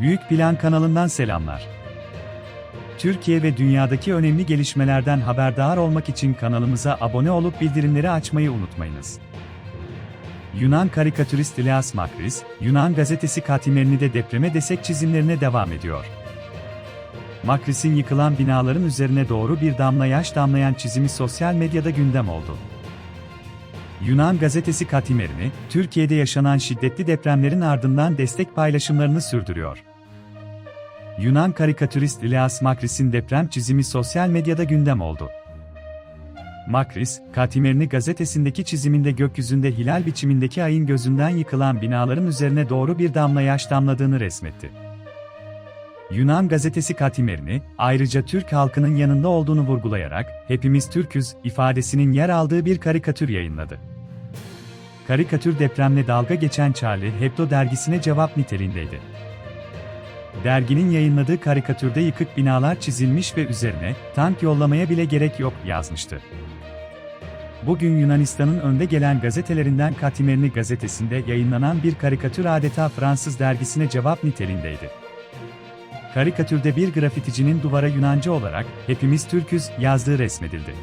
Büyük Plan kanalından selamlar. Türkiye ve dünyadaki önemli gelişmelerden haberdar olmak için kanalımıza abone olup bildirimleri açmayı unutmayınız. Yunan karikatürist Ileas Makris, Yunan gazetesi Katimerini de depreme destek çizimlerine devam ediyor. Makris'in yıkılan binaların üzerine doğru bir damla yaş damlayan çizimi sosyal medyada gündem oldu. Yunan gazetesi Katimerini, Türkiye'de yaşanan şiddetli depremlerin ardından destek paylaşımlarını sürdürüyor. Yunan karikatürist Ileas Makris'in deprem çizimi sosyal medyada gündem oldu. Makris, Katimerini gazetesindeki çiziminde gökyüzünde hilal biçimindeki ayın gözünden yıkılan binaların üzerine doğru bir damla yaş damladığını resmetti. Yunan gazetesi Katimerini, ayrıca Türk halkının yanında olduğunu vurgulayarak, hepimiz Türküz ifadesinin yer aldığı bir karikatür yayınladı. Karikatür depremle dalga geçen Charlie Hebdo dergisine cevap niteliğindeydi. Derginin yayınladığı karikatürde yıkık binalar çizilmiş ve üzerine, tank yollamaya bile gerek yok yazmıştı. Bugün Yunanistan'ın önde gelen gazetelerinden Katimerini gazetesinde yayınlanan bir karikatür adeta Fransız dergisine cevap niteliğindeydi. Karikatürde bir grafiticinin duvara Yunanca olarak "Hepimiz Türküz" yazdığı resmedildi.